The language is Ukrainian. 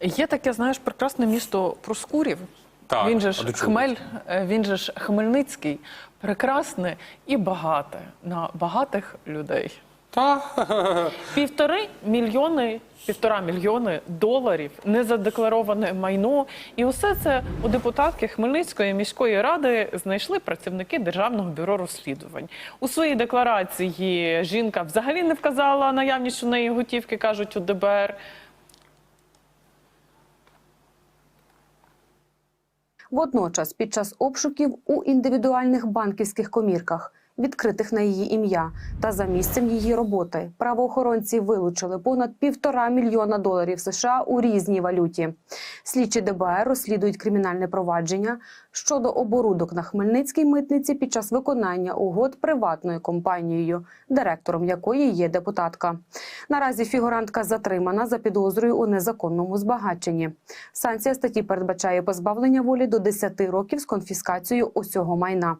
Є таке, знаєш, прекрасне місто Проскурів. Так, він же ж Хмель, е, він же ж Хмельницький, прекрасне і багате на багатих людей. Та Півтори мільйони, півтора мільйони доларів незадеклароване майно. І усе це у депутатки Хмельницької міської ради знайшли працівники Державного бюро розслідувань. У своїй декларації жінка взагалі не вказала наявність у неї готівки, кажуть у ДБР. Водночас, під час обшуків у індивідуальних банківських комірках, відкритих на її ім'я та за місцем її роботи, правоохоронці вилучили понад півтора мільйона доларів США у різній валюті. Слідчі ДБР розслідують кримінальне провадження щодо оборудок на Хмельницькій митниці під час виконання угод приватною компанією, директором якої є депутатка. Наразі фігурантка затримана за підозрою у незаконному збагаченні. Санкція статті передбачає позбавлення волі до 10 років з конфіскацією усього майна.